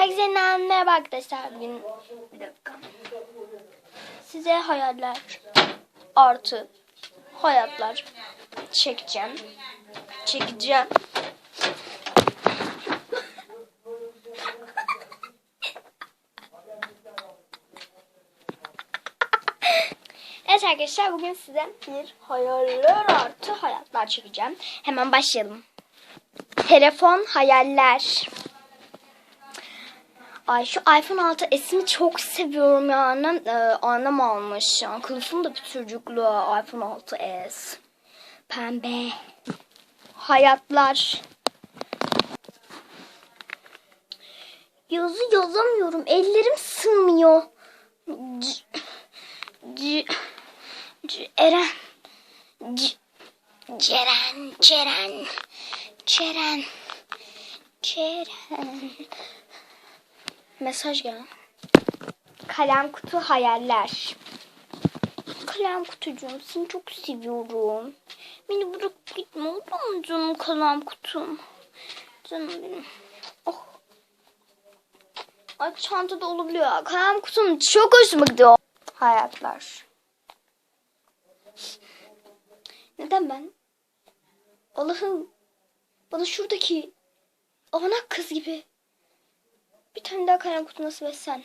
Herkese merhaba arkadaşlar. Bugün bir dakika. Size hayaller artı hayatlar çekeceğim. Çekeceğim. Evet arkadaşlar bugün size bir hayaller artı hayatlar çekeceğim. Hemen başlayalım. Telefon hayaller. Ay şu iPhone 6s'imi çok seviyorum ya. Annem, e, annem almış. Yani kılıfım da çocuklu iPhone 6s. Pembe. Hayatlar. Yazı yazamıyorum. Ellerim sığmıyor. C, C, C, Eren. C, Ceren, Ceren, Ceren, Ceren. Mesaj gelen. Kalem kutu hayaller. Kalem kutucuğum seni çok seviyorum. Beni bırakıp gitme olur mu canım kalem kutum? Canım benim. Oh. Ay çantada olabiliyor. Kalem kutum çok hoşuma gidiyor. Hayatlar. Neden ben? Allah'ım bana şuradaki avanak kız gibi bir tane daha kalem kutu nasip etsen.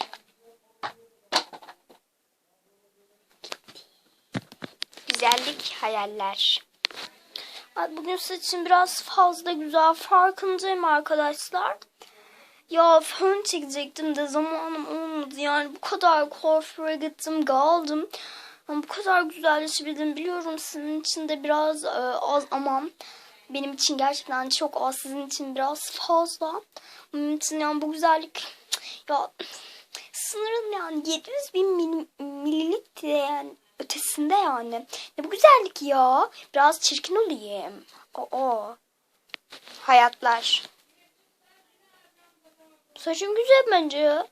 Güzellik hayaller. Ay, bugün saçım biraz fazla güzel farkındayım arkadaşlar. Ya fön çekecektim de zamanım olmadı yani bu kadar kuaföre gittim kaldım. Ama bu kadar güzelleşebildim biliyorum sizin için de biraz e, az ama benim için gerçekten çok az sizin için biraz fazla. Onun için yani bu güzellik ya sınırım yani 700 bin mil, mililitre yani ötesinde yani. Ne bu güzellik ya. Biraz çirkin olayım. Oo. Hayatlar. Saçım güzel bence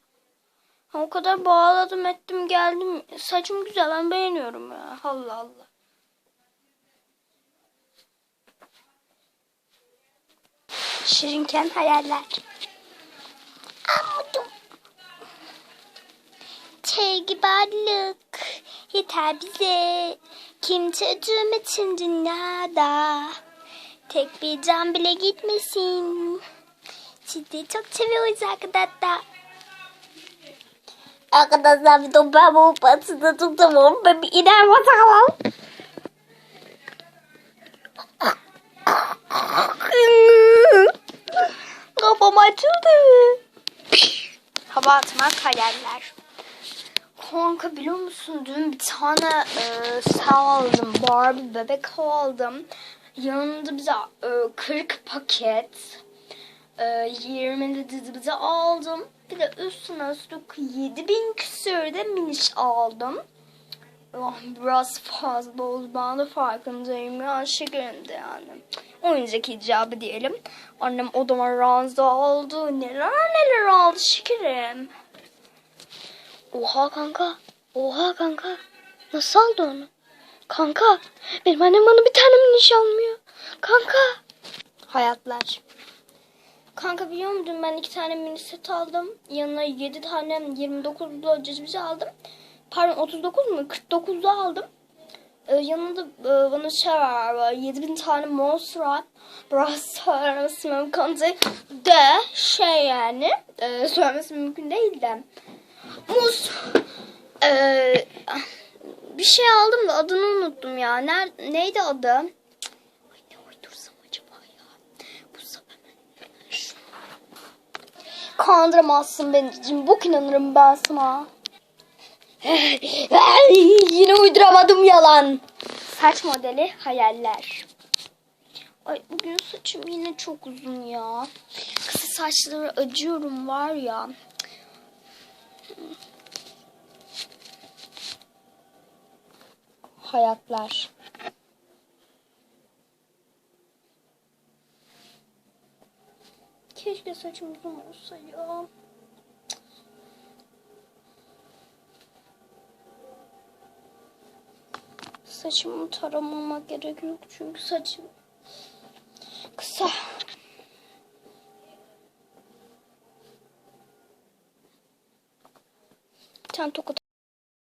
o kadar bağladım ettim geldim. Saçım güzel ben beğeniyorum ya. Allah Allah. Şirinken hayaller. Anladım. Sevgi varlık yeter bize. Kimse acımasın dünyada. Tek bir can bile gitmesin. Sizi çok seviyoruz arkadaşlar. Arkadaşlar bir toprağı bu patısını tutamam. Ben bir iner bakalım. Kafam açıldı. Hava atmak hayaller. Kanka biliyor musun dün bir tane e, şey aldım. Barbie bebek aldım. Yanında bize e, 40 paket. E, 20 de dizi aldım. Bir de üstüne üstlük 7000 küsür de miniş aldım. Oh, biraz fazla oldu. Ben de farkındayım ya. Şekerim de yani. Oyuncak icabı diyelim. Annem odama ranza aldı. Neler neler aldı şekerim. Oha kanka. Oha kanka. Nasıl aldı onu? Kanka. Benim annem bana bir tane miniş almıyor. Kanka. Hayatlar. Kanka biliyor musun ben iki tane mini set aldım. Yanına 7 tane 29 blocacı aldım. Pardon 39 mu? 49'da aldım. Ee, yanında e, bana şey var. böyle 7000 tane monster. Biraz söylemesi mümkün değil. De şey yani. E, söylemesi mümkün değil de. Muz. E, bir şey aldım da adını unuttum ya. Ner neydi adı? Kandıramazsın beni. Cimbok inanırım ben sana. Yine uyduramadım yalan. Saç modeli hayaller. Ay bugün saçım yine çok uzun ya. Kısa saçları acıyorum var ya. Hayatlar. Keşke saçım uzun olsa ya. saçımı taramama gerek yok çünkü saçım kısa. Bir tokat